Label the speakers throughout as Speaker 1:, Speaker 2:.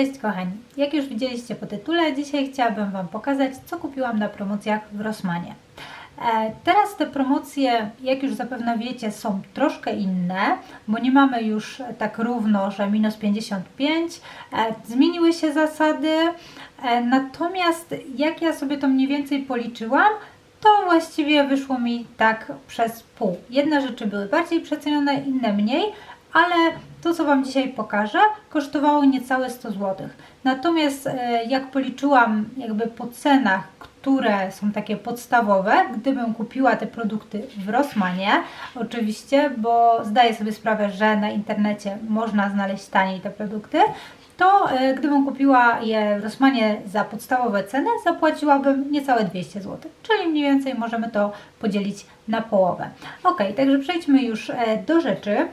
Speaker 1: Cześć kochani, jak już widzieliście po tytule, dzisiaj chciałabym Wam pokazać, co kupiłam na promocjach w Rossmanie. E, Teraz te promocje, jak już zapewne wiecie, są troszkę inne, bo nie mamy już tak równo, że minus 55, e, zmieniły się zasady, e, natomiast jak ja sobie to mniej więcej policzyłam, to właściwie wyszło mi tak przez pół. Jedne rzeczy były bardziej przecenione, inne mniej, ale to, co Wam dzisiaj pokażę, kosztowało niecałe 100 zł. Natomiast e, jak policzyłam jakby po cenach, które są takie podstawowe, gdybym kupiła te produkty w Rossmanie, oczywiście, bo zdaję sobie sprawę, że na internecie można znaleźć taniej te produkty, to e, gdybym kupiła je w Rossmanie za podstawowe ceny, zapłaciłabym niecałe 200 zł, czyli mniej więcej możemy to podzielić na połowę. Ok, także przejdźmy już e, do rzeczy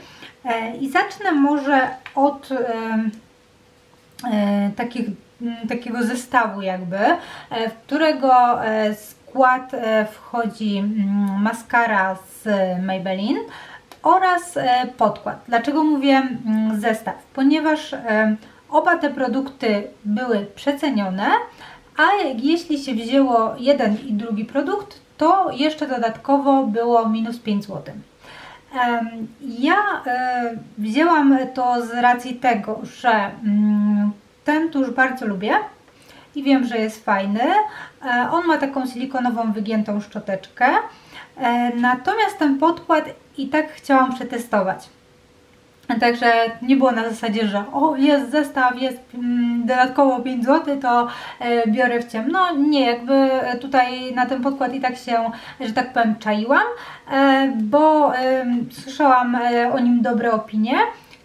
Speaker 1: i zacznę może od e, takich, takiego zestawu jakby, e, w którego e, skład e, wchodzi maskara z Maybelline oraz e, podkład. Dlaczego mówię zestaw? Ponieważ e, oba te produkty były przecenione, a jeśli się wzięło jeden i drugi produkt, to jeszcze dodatkowo było minus 5 zł. Ja e, wzięłam to z racji tego, że mm, ten tusz bardzo lubię i wiem, że jest fajny. E, On ma taką silikonową wygiętą szczoteczkę. E, Natomiast ten podkład i tak chciałam przetestować. Także nie było na zasadzie, że o jest zestaw, jest mm, dodatkowo 5 zł, to e, biorę w ciemno. Nie, jakby tutaj na ten podkład i tak się, że tak powiem, czaiłam, e, bo e, słyszałam e, o nim dobre opinie.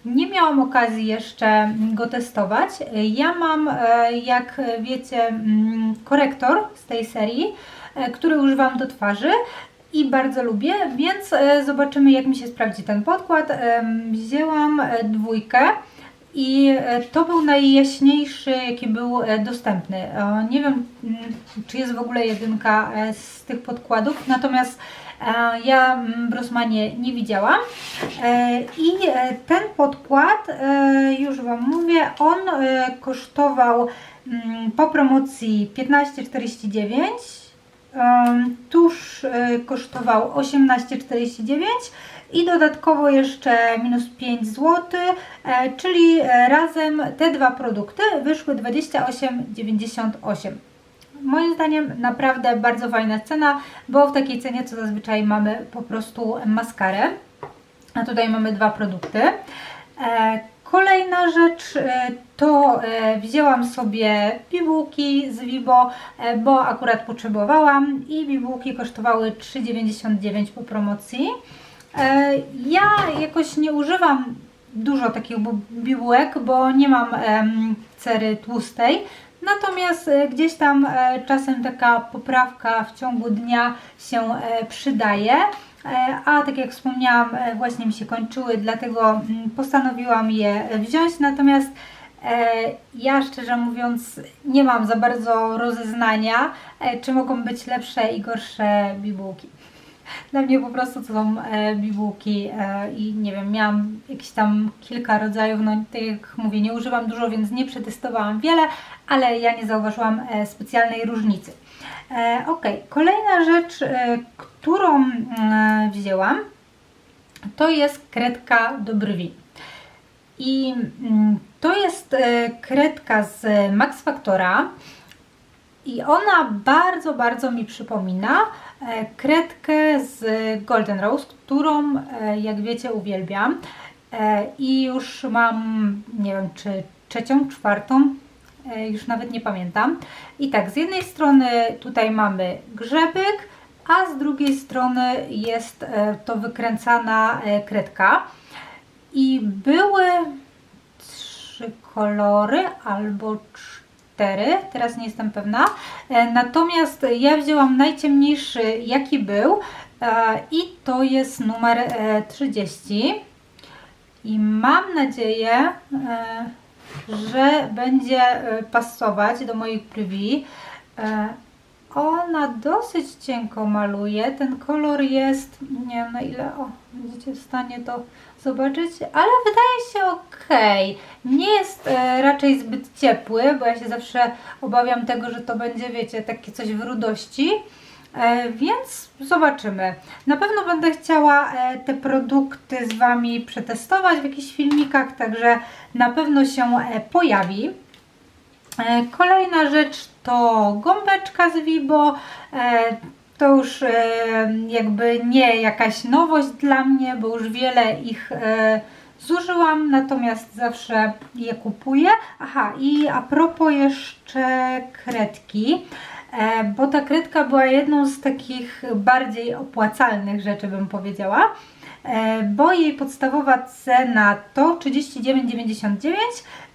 Speaker 1: Nie miałam okazji jeszcze go testować. Ja mam, e, jak wiecie, mm, korektor z tej serii, e, który używam do twarzy i bardzo lubię, więc e, zobaczymy jak mi się sprawdzi ten podkład. Wzięłam e, dwójkę i e, to był najjaśniejszy jaki był dostępny. Nie wiem mm, czy jest w ogóle jedynka z tych podkładów, natomiast ja mm, w Rossmanie nie widziałam. I ten podkład, już Wam mówię, on kosztował mm, po promocji 15,49 Um, tusz y, kosztował 18,49 i dodatkowo jeszcze minus 5 zł, e, czyli e, razem te dwa produkty wyszły 28,98. Moim zdaniem naprawdę bardzo fajna cena, bo w takiej cenie co zazwyczaj mamy po prostu maskarę, a tutaj mamy dwa produkty. Kolejna rzecz e, to e, wzięłam sobie bibułki z Vibo, e, bo akurat potrzebowałam i bibułki kosztowały 3,99 po promocji. Ja jakoś nie używam dużo takich bu- bibułek, bo nie mam cery tłustej. Natomiast gdzieś tam czasem taka poprawka w ciągu dnia się przydaje. E, A tak jak wspomniałam, e, właśnie mi się kończyły, dlatego mm, postanowiłam je wziąć. Natomiast e, ja szczerze mówiąc nie mam za bardzo rozeznania, czy mogą być lepsze i gorsze bibułki. Dla mnie po prostu to są e, bibułki e, i nie wiem, miałam jakieś tam kilka rodzajów, no tak jak mówię, nie używam dużo, więc nie przetestowałam wiele, ale ja nie zauważyłam e, specjalnej różnicy. E, ok, kolejna rzecz, e, którą e, wzięłam, to jest kredka do brwi. I mm, to jest e, kredka z Max Factora. I ona bardzo, bardzo mi przypomina kredkę z Golden Rose, którą, e, jak wiecie, uwielbiam. E, I już mam, nie wiem, czy trzecią, czwartą, e, już nawet nie pamiętam. I tak, z jednej strony tutaj mamy grzebyk, a z drugiej strony jest e, to wykręcana e, kredka. I były trzy kolory albo cztery, teraz nie jestem pewna. E, Natomiast ja wzięłam najciemniejszy jaki był e, i to jest numer e, 30. I mam nadzieję, e, że będzie e, pasować do moich brwi. Ona dosyć cienko maluje. Ten kolor jest, nie wiem na ile, o, będziecie w stanie to zobaczyć, ale wydaje się ok. Nie jest e, raczej zbyt ciepły, bo ja się zawsze obawiam tego, że to będzie, wiecie, takie coś w rudości. E, więc zobaczymy. Na pewno będę chciała e, te produkty z Wami przetestować w jakichś filmikach, także na pewno się e, pojawi. E, Kolejna rzecz to gąbeczka z Vibo. E, To już e, jakby nie jakaś nowość dla mnie, bo już wiele ich zużyłam, natomiast zawsze je kupuję. Aha, i a propos jeszcze kredki, bo ta kredka była jedną z takich bardziej opłacalnych rzeczy, bym powiedziała bo jej podstawowa cena to 39,99,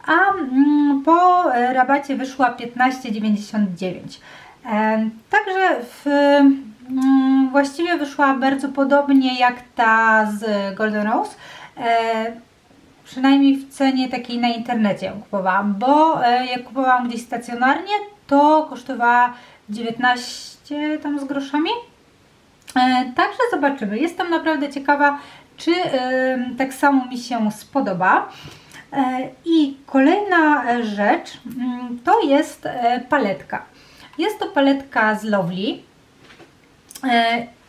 Speaker 1: a mm, po e, rabacie wyszła 15,99. E, Także w, mm, właściwie wyszła bardzo podobnie jak ta z Golden Rose. E, Przynajmniej w cenie takiej na internecie ją kupowałam, bo jak kupowałam gdzieś stacjonarnie, to kosztowała 19 tam z groszami. Także zobaczymy. Jestem naprawdę ciekawa, czy tak samo mi się spodoba. E, I kolejna e, rzecz mm, to jest e, paletka. Jest to paletka z Lovely.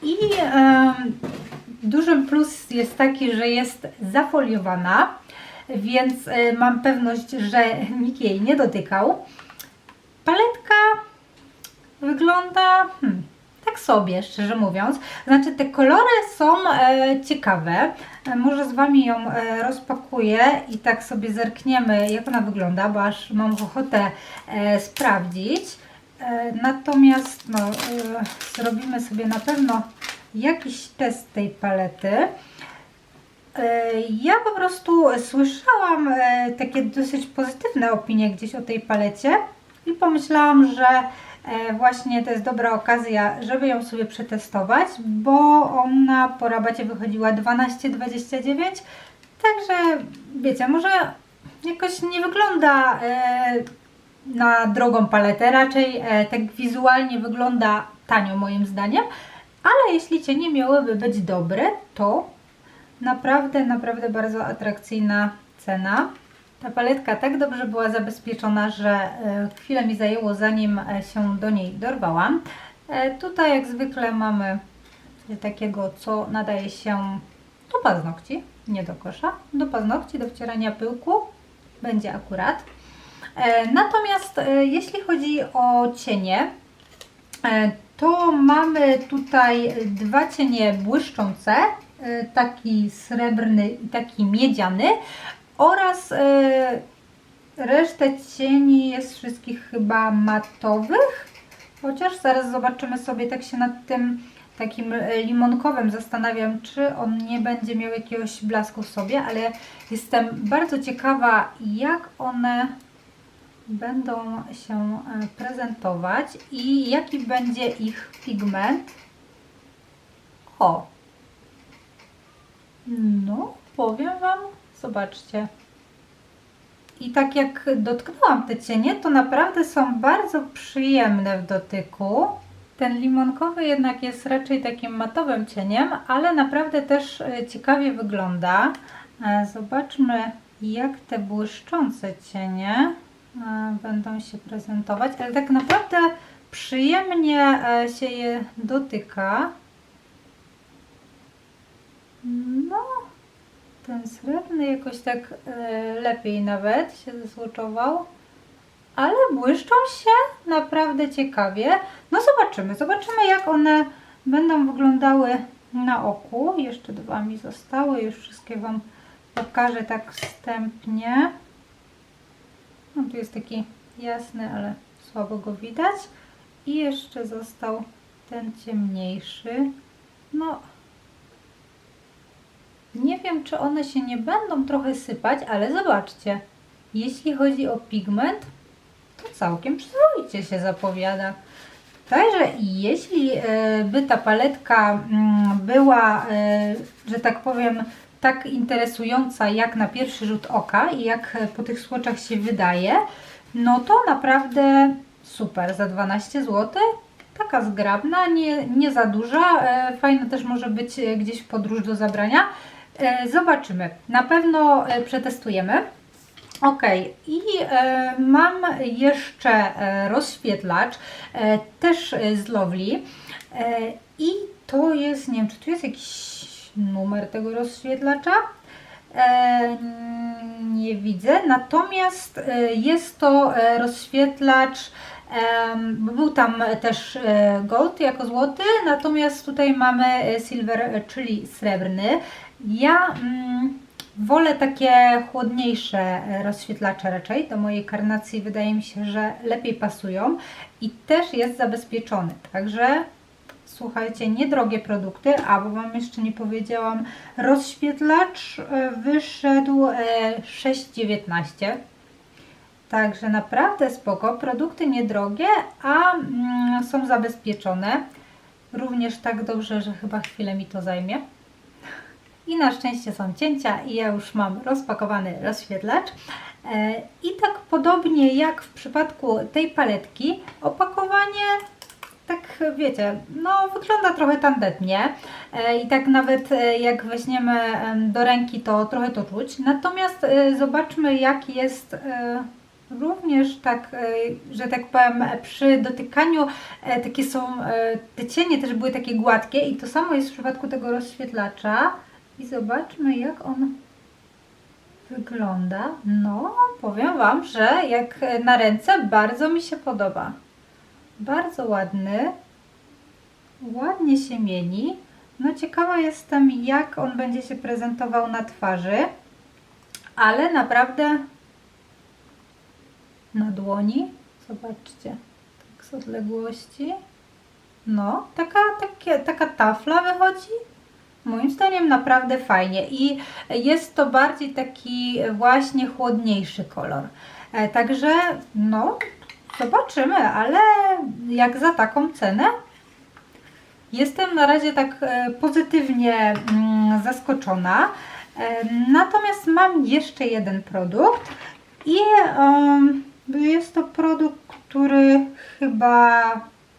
Speaker 1: I dużym plus jest taki, że jest zafoliowana, więc mam pewność, że nikt jej nie dotykał. Paletka wygląda hmm, sobie, szczerze mówiąc. Znaczy, te kolory są e, ciekawe. E, może z Wami ją e, rozpakuję i tak sobie zerkniemy, jak ona wygląda, bo aż mam ochotę e, sprawdzić. E, natomiast no, e, zrobimy sobie na pewno jakiś test tej palety. E, Ja po prostu słyszałam e, takie dosyć pozytywne opinie gdzieś o tej palecie i pomyślałam, że właśnie to jest dobra okazja, żeby ją sobie przetestować, bo ona po rabacie wychodziła 12,29, także wiecie, może jakoś nie wygląda e, na drogą paletę, raczej e, tak wizualnie wygląda tanio moim zdaniem, ale jeśli cienie miałyby być dobre, to Naprawdę, naprawdę bardzo atrakcyjna cena. Ta paletka tak dobrze była zabezpieczona, że e, chwilę mi zajęło zanim e, się do niej dorwałam. E, Tutaj jak zwykle mamy takiego, co nadaje się do paznokci, nie do kosza, do paznokci, do wcierania pyłku. Będzie akurat. Natomiast jeśli chodzi o cienie, to mamy tutaj dwa cienie błyszczące, taki srebrny i taki miedziany oraz e, resztę cieni jest wszystkich chyba matowych, chociaż zaraz zobaczymy sobie, tak się nad tym takim e, limonkowym zastanawiam, czy on nie będzie miał jakiegoś blasku w sobie, ale jestem bardzo ciekawa, jak one będą się e, prezentować i jaki będzie ich pigment. O! No, powiem Wam, zobaczcie. I tak jak dotknęłam te cienie, to naprawdę są bardzo przyjemne w dotyku. Ten limonkowy jednak jest raczej takim matowym cieniem, ale naprawdę też e, ciekawie wygląda. E, Zobaczmy, jak te błyszczące cienie e, będą się prezentować, ale tak naprawdę przyjemnie się je dotyka. No, ten srebrny jakoś tak e, lepiej nawet się zesłoczował, ale błyszczą się naprawdę ciekawie. No zobaczymy, zobaczymy jak one będą wyglądały na oku. Jeszcze dwa mi zostały, już wszystkie Wam pokażę tak wstępnie. No tu jest taki jasny, ale słabo go widać. I jeszcze został ten ciemniejszy. No, nie wiem, czy one się nie będą trochę sypać, ale zobaczcie. Jeśli chodzi o pigment, to całkiem przyzwoicie się zapowiada. Także jeśli e, by ta paletka mm, była, e, że tak powiem, tak interesująca jak na pierwszy rzut oka i jak po tych słoczach się wydaje, no to naprawdę super. Za 12 zł tak taka zgrabna, nie, nie za duża. E, fajna też może być gdzieś w podróż do zabrania. E, zobaczymy. Na pewno e, przetestujemy. Ok, i e, mam jeszcze rozświetlacz, też z Lovely. I to jest, nie wiem, czy tu jest jakiś numer tego rozświetlacza? Nie widzę, natomiast jest to rozświetlacz. Był tam też e, gold jako złoty, natomiast tutaj mamy e, silver, e, czyli srebrny. Ja mm, wolę takie chłodniejsze rozświetlacze raczej. Do mojej karnacji wydaje mi się, że lepiej pasują i też jest zabezpieczony. Także słuchajcie, niedrogie produkty, a bo Wam jeszcze nie powiedziałam, rozświetlacz wyszedł e, 6,19. Także naprawdę spoko. Produkty niedrogie, a mm, są zabezpieczone. Również tak dobrze, że chyba chwilę mi to zajmie. I na szczęście są cięcia i ja już mam rozpakowany rozświetlacz. E, I tak podobnie jak w przypadku tej paletki, opakowanie tak wiecie, no wygląda trochę tandetnie e, i tak nawet e, jak weźmiemy em, do ręki, to trochę to czuć. Natomiast zobaczmy jak jest również tak, e, że tak powiem, przy dotykaniu e, takie są, e, te cienie też były takie gładkie i to samo jest w przypadku tego rozświetlacza. I zobaczmy jak on wygląda. No, powiem Wam, że jak na ręce bardzo mi się podoba. Bardzo ładny. Ładnie się mieni. No ciekawa jestem, jak on będzie się prezentował na twarzy. Ale naprawdę na dłoni. Zobaczcie. Tak z odległości. No, taka, takie, taka tafla wychodzi. Moim zdaniem naprawdę fajnie i jest to bardziej taki właśnie chłodniejszy kolor. E, Także no, zobaczymy, ale jak za taką cenę jestem na razie tak e, pozytywnie mm, zaskoczona. E, Natomiast mam jeszcze jeden produkt i em, jest to produkt, który chyba,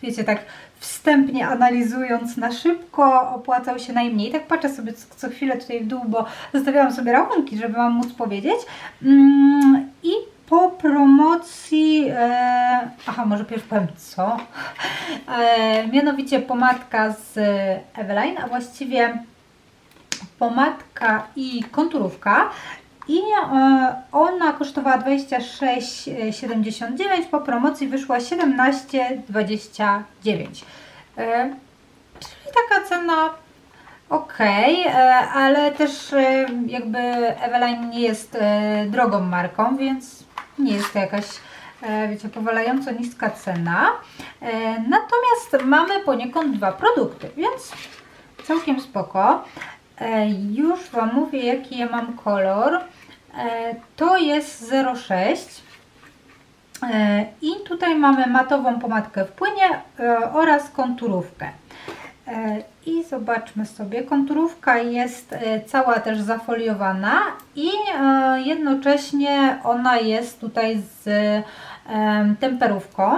Speaker 1: wiecie, tak wstępnie analizując na szybko opłacał się najmniej. Tak patrzę sobie co, chwilę tutaj w dół, bo zostawiałam sobie rachunki, żeby Wam móc powiedzieć. Mm, I po promocji, e, aha, może pierw powiem co, e, mianowicie pomadka z Eveline, a właściwie pomadka i konturówka i e, ona kosztowała 26,79, po promocji wyszła 17,29. E, Czyli taka cena ok, ale też e, jakby Eveline nie jest e, drogą marką, więc nie jest to jakaś e, wiecie, powalająco niska cena. E, Natomiast mamy poniekąd dwa produkty, więc całkiem spoko. E, Już Wam mówię, jaki ja mam kolor. E, To jest 06. E, I tutaj mamy matową pomadkę w płynie e, oraz konturówkę. I zobaczmy sobie, konturówka jest cała też zafoliowana i jednocześnie ona jest tutaj z temperówką.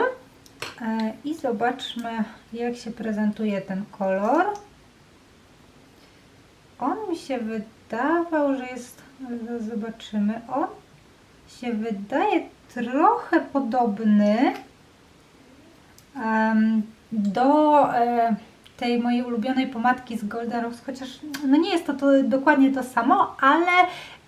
Speaker 1: I zobaczmy, jak się prezentuje ten kolor. On mi się wydawał, że jest, zobaczymy, on się wydaje trochę podobny do e, tej mojej ulubionej pomadki z Golden Rose, chociaż no nie jest to, to dokładnie to samo, ale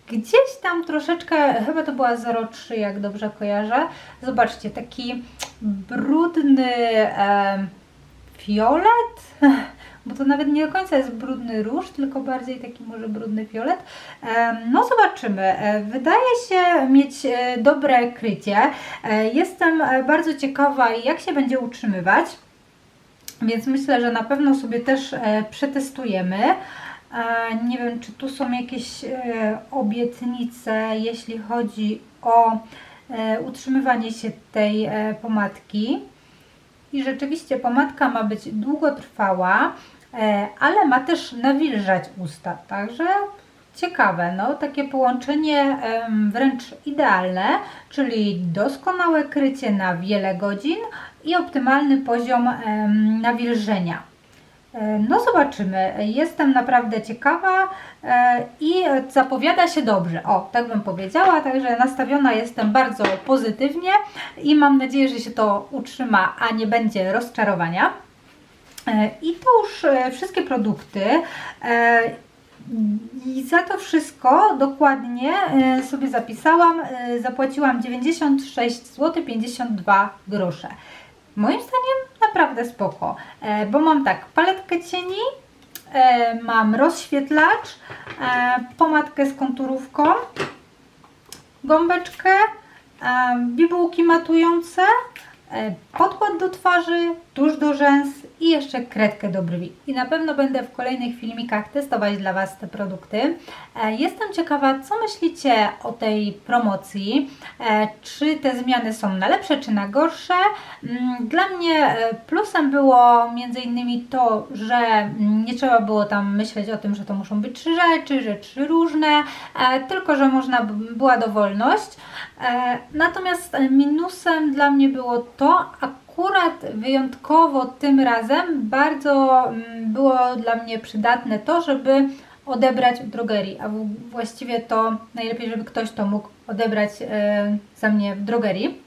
Speaker 1: gdzieś tam troszeczkę, chyba to była 03, jak dobrze kojarzę. Zobaczcie, taki brudny em, fiolet, bo to nawet nie do końca jest brudny róż, tylko bardziej taki może brudny fiolet. No zobaczymy. E, Wydaje się mieć e, dobre krycie. E, Jestem bardzo ciekawa, jak się będzie utrzymywać. Więc myślę, że na pewno sobie też przetestujemy. Nie wiem, czy tu są jakieś obietnice, jeśli chodzi o utrzymywanie się tej pomadki. I rzeczywiście pomadka ma być długotrwała, ale ma też nawilżać usta. Także ciekawe, no takie połączenie wręcz idealne, czyli doskonałe krycie na wiele godzin i optymalny poziom nawilżenia. E, No zobaczymy. Jestem naprawdę ciekawa e, i zapowiada się dobrze. O, tak bym powiedziała, także nastawiona jestem bardzo pozytywnie i mam nadzieję, że się to utrzyma, a nie będzie rozczarowania. E, I to już e, wszystkie produkty. E, I za to wszystko dokładnie sobie zapisałam. Zapłaciłam 96 zł 52 grosze. Moim zdaniem naprawdę spoko, bo mam tak paletkę cieni, mam rozświetlacz, pomadkę z konturówką, gąbeczkę, bibułki matujące, podkład do twarzy, tusz do rzęs i jeszcze kredkę do brwi. I na pewno będę w kolejnych filmikach testować dla Was te produkty. E, Jestem ciekawa, co myślicie o tej promocji. E, Czy te zmiany są na lepsze, czy na gorsze? Mm, Dla mnie e, plusem było innymi to, że nie trzeba było tam myśleć o tym, że to muszą być trzy rzeczy, że trzy różne, tylko że można była dowolność. Natomiast minusem dla mnie było to, akurat wyjątkowo tym razem bardzo mm, było dla mnie przydatne to, żeby odebrać drogerii, a właściwie to najlepiej, żeby ktoś to mógł odebrać e, za mnie w drogerii.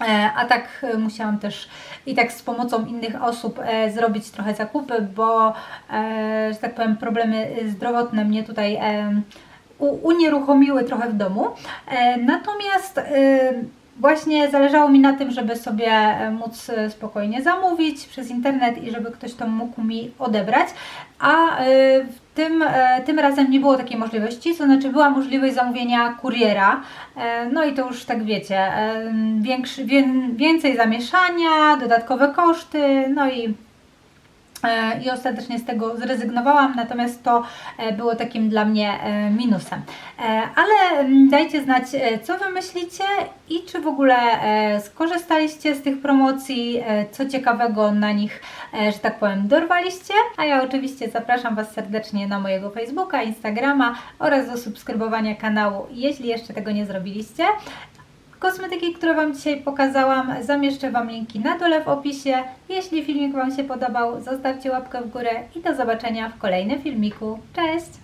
Speaker 1: E, A tak e, musiałam też i tak z pomocą innych osób zrobić trochę zakupy, bo, że tak powiem, problemy zdrowotne mnie tutaj unieruchomiły trochę w domu. Natomiast właśnie zależało mi na tym, żeby sobie e, móc e, spokojnie zamówić przez internet i żeby ktoś to mógł mi odebrać. A e, tym, tym razem nie było takiej możliwości, to znaczy była możliwość zamówienia kuriera. No i to już tak wiecie, większy, wię, więcej zamieszania, dodatkowe koszty, no i i ostatecznie z tego zrezygnowałam, natomiast to e, było takim dla mnie e, minusem. E, Ale mm, dajcie znać, e, co Wy myślicie i czy w ogóle e, skorzystaliście z tych promocji, e, co ciekawego na nich, e, że tak powiem, dorwaliście. A ja oczywiście zapraszam Was serdecznie na mojego Facebooka, Instagrama oraz do subskrybowania kanału, jeśli jeszcze tego nie zrobiliście. Kosmetyki, które Wam dzisiaj pokazałam, zamieszczę Wam linki na dole w opisie. Jeśli filmik Wam się podobał, zostawcie łapkę w górę i do zobaczenia w kolejnym filmiku. Cześć!